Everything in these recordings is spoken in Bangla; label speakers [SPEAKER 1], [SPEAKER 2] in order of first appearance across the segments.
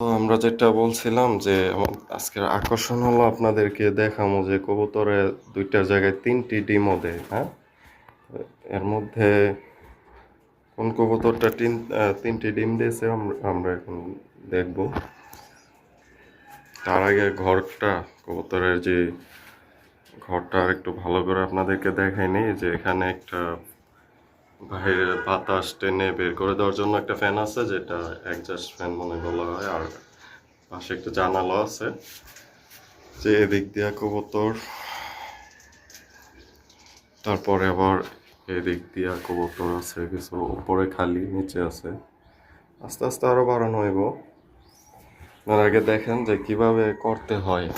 [SPEAKER 1] আমরা যেটা বলছিলাম যে আজকের আকর্ষণ হলো আপনাদেরকে দেখামো যে কবুতরে দুইটার জায়গায় তিনটি ডিমও দেয় হ্যাঁ? এর মধ্যে কোন কবুতরটা তিন তিনটি ডিম দিয়েছে আমরা এখন দেখব। তার আগে ঘরটা, কবুতরের যে ঘরটা একটু ভালো করে আপনাদেরকে দেখাইনি যে এখানে একটা বাইরে বাতাস টেনে বের করে দেওয়ার জন্য একটা ফ্যান আছে, যেটা একজাস্ট ফ্যান মনে বলা হয়। আর পাশে একটা জানালা আছে। যে এদিক দিয়া কবুতর, তারপরে আবার এদিক দিয়া কবুতর আছে, কিছু উপরে খালি, নিচে আছে। আস্তে আস্তে আরও বাড়ানো হইব। তার আগে দেখেন যে কীভাবে করতে হয়।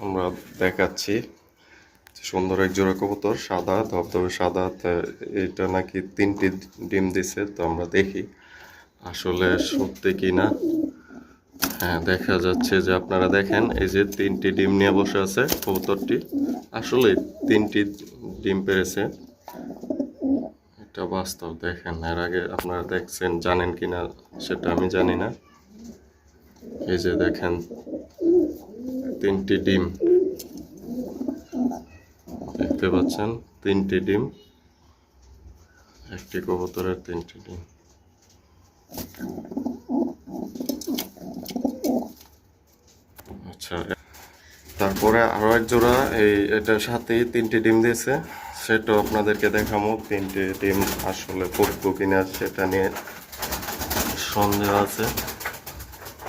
[SPEAKER 1] আমরা দেখাচ্ছি। সুন্দর এক জোড়া কবুতর, সাদা, ধবধবে সাদা এটা নাকি তিনটি ডিম দিছে, তো আমরা দেখি আসলে সত্যি কি না হ্যাঁ দেখা যাচ্ছে যে আপনারা দেখেন, এই যে তিনটি ডিম নিয়ে বসে আছে কবুতরটি। আসলে তিনটি ডিম পেরেছে। এটা বাস্তব দেখেন, এর আগে আপনারা দেখছেন, জানেন কিনা সেটা আমি জানি না। এই যে দেখেন, তিনটি ডিম। দেখতে পাচ্ছেন, তিনটি ডিম, একটি কবুতরের তিনটি ডিম। আচ্ছা তারপরে আরও এক জোড়া, এই এটার সাথেই তিনটি ডিম দিয়েছে। সেটাও আপনাদেরকে দেখাবো তিনটি ডিম আসলে ফুটবো কিনা সেটা নিয়ে সন্দেহ আছে।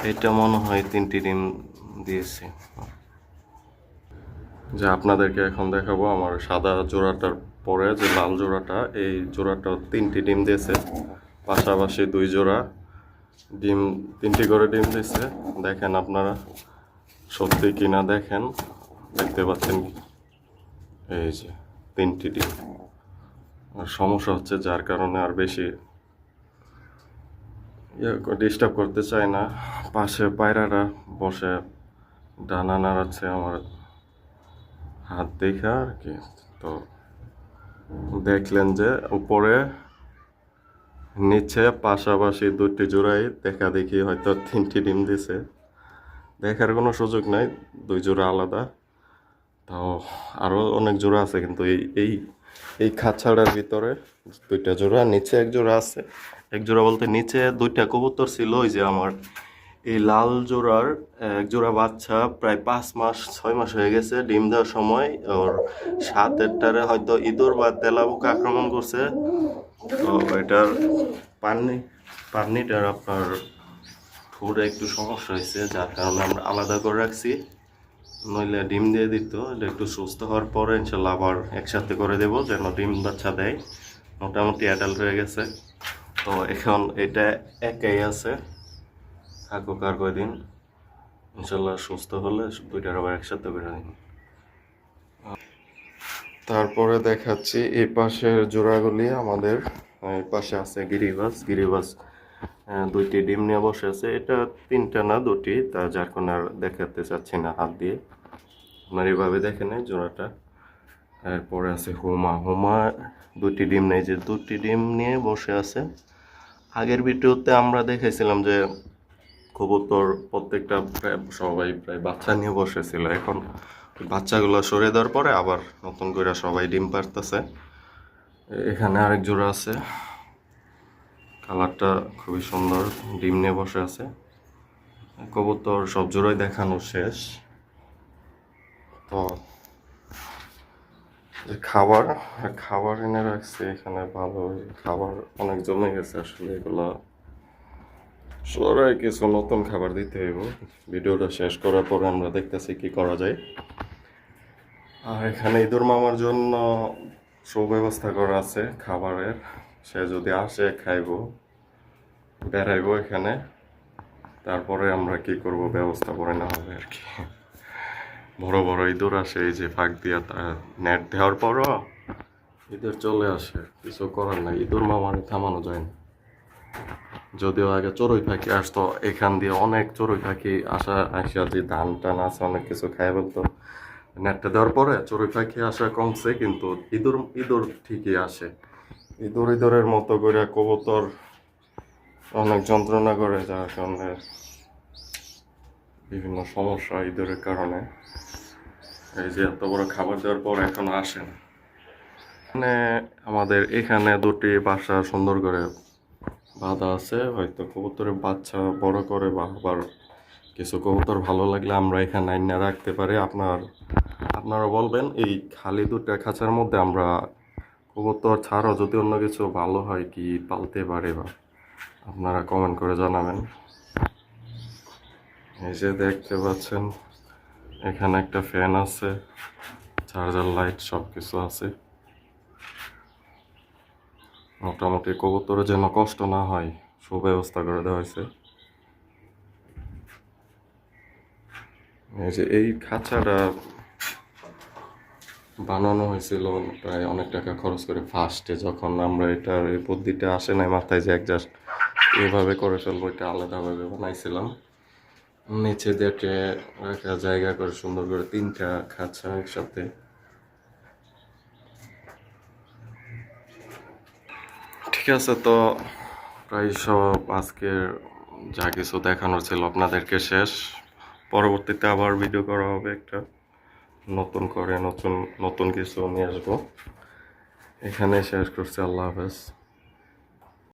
[SPEAKER 1] এটা মনে হয় তিনটি ডিম দিয়েছে। যে আপনাদেরকে এখন দেখাবো আমার সাদা জোড়াটার পরে, যে লাল জোড়াটা, এই জোড়াটা তিনটি ডিম দিয়েছে। পাশাপাশি দুই জোড়া ডিম, তিনটি করে ডিম দিয়েছে। দেখেন আপনারা সত্যি কিনা দেখেন। দেখতে পাচ্ছেন এই যে তিনটি ডিম। আর সমস্যা হচ্ছে যার কারণে আর বেশি ডিস্টার্ব করতে চায় না। পাশে পায়রারা বসে ডানা নাড়াচ্ছে আমার হাত দেখা আর কি। তো দেখলেন যে উপরে, নিচে পাশাপাশি দুটি জোড়াই দেখা দেখি হয়তো তিনটি ডিম দিছে। দেখার কোনো সুযোগ নাই, দুই জোড়া আলাদা। তাও আরও অনেক জোড়া আছে কিন্তু এই এই এই খাঁচাড়ার ভিতরে দুইটা জোড়া, নিচে এক জোড়া আছে। এক জোড়া বলতে নিচে দুইটা কবুতর ছিল, ওই যে আমার এই লাল জোড়ার এক জোড়া বাচ্চা প্রায় পাঁচ মাস, ছয় মাস হয়ে গেছে। ডিম দেওয়ার সময় ওর সাত সাতেরটারে হয়তো ইঁদুর বা তেলাপোকা আক্রমণ করছে। তো এটার পানি, পানিটার আপনার ঠোঁটে একটু সমস্যা হয়েছে, যার কারণে আমরা আলাদা করে রাখছি। নইলে ডিম দিয়ে দিত, এটা একটু সুস্থ হওয়ার পরে ইনশাল্লাহ আবার একসাথে করে দেবো, যেন ডিম বাচ্চা দেয়। মোটামুটি অ্যাডাল্ট হয়ে গেছে। তো এখন এটা একাই আছে। থাকুক আর কয়দিন, ইনশাল্লাহ সুস্থ হলে দুইটার আবার একসাথে করে দিন তারপরে দেখাচ্ছি এই পাশের জোড়াগুলি আমাদের, এই পাশে আছে গিরিবাস। গিরিবাস দুইটি ডিম নিয়ে বসে আছে। এটা তিনটা না, দুটি, তা যার কোনো আর দেখাতে চাচ্ছি না হাত দিয়ে। আপনার এইভাবে দেখে নেয় জোড়াটা। এরপরে আছে হুমা। হুমা দুটি ডিম নেই, যে দুটি ডিম নিয়ে বসে আছে। আগের ভিডিওতে আমরা দেখেছিলাম যে কবুতর প্রত্যেকটা প্রায় সবাই প্রায় বাচ্চা নিয়ে বসেছিল। এখন বাচ্চাগুলো সরে দেওয়ার পরে আবার নতুন করে সবাই ডিম পারতেছে। এখানে আরেক জোড়া আছে। কালারটা খুবই সুন্দর, ডিম নিয়ে বসে আছে। কবুতর সব জোড়াই দেখানো শেষ। তো খাবার খাবার এনে রাখছে। এখানে ভালো খাবার অনেক জমে গেছে আসলে এগুলো। সবাই কিছু নতুন খাবার দিতে হইব। ভিডিওটা শেষ করার পরে আমরা দেখতেছি কি করা যায়। আর এখানে ইঁদুর মামার জন্য সুব্যবস্থা করা আছে খাবারের। সে যদি আসে, খাইবো, বেড়াইবো এখানে। তারপরে আমরা কি করব, ব্যবস্থা করে নেওয়া হবে আর কি। বড় বড় ইঁদুর আসে, এই যে ফাঁক দিয়া নেট দেওয়ার পরও ইঁদুর চলে আসে। কিছু করার নাই, ইঁদুর মামারে থামানো যায় না। যদিও আগে চড়ুই পাখি আসতো, এখান দিয়ে অনেক চড়ুই পাখি আসা আসা যে ধান টান আছে, অনেক কিছু খাই বলতো। নেটটা দেওয়ার পরে চড়ুই পাখি আসা কমছে, কিন্তু ইঁদুর ইঁদুর ঠিকই আসে। ইঁদুর, ইঁদুরের মতো করে কবুতর অনেক যন্ত্রণা করে, যার কারণে বিভিন্ন সমস্যা ইঁদুরের কারণে। এই যে এত বড় খাবার দেওয়ার পর এখন আসে না। এখানে আমাদের এখানে দুটি বাসা সুন্দর করে বাঁধা আছে, হয়তো কবুতরের বাচ্চা বড় করে বা আবার কিছু কবুতর ভালো লাগলে আমরা এখানে আইনা রাখতে পারি। আপনার, আপনারা বলবেন, এই খালি দুটা খাঁচার মধ্যে আমরা কবুতর ছাড়াও যদি অন্য কিছু ভালো হয় কি পালতে পারে বা আপনারা কমেন্ট করে জানাবেন। এই যে দেখতে পাচ্ছেন, এখানে একটা ফ্যান আছে চার্জার লাইট সব কিছু আছে। মোটামুটি কবুতরের যেন কষ্ট না হয়, সুব্যবস্থা করে দেওয়া হয়েছে। এই যে এই খাঁচাটা বানানো হয়েছিল প্রায় অনেক টাকা খরচ করে ফার্স্টে যখন আমরা এটার এই বুদ্ধিটা আসে নাই মাথায় যে জাস্ট এভাবে করে ফেলব, এটা আলাদাভাবে বানাইছিলাম। নিচে দেখে রাখা জায়গা করে সুন্দর করে তিনটা খাঁচা একসাথে ঠিক আছে তো প্রায় সব আজকের যা কিছু দেখানোর ছিল আপনাদেরকে শেষ। পরবর্তীতে আবার ভিডিও করা হবে একটা নতুন করে, নতুন নতুন কিছু নিয়ে আসব। এখানে শেষ করছি, আল্লাহ হাফেজ।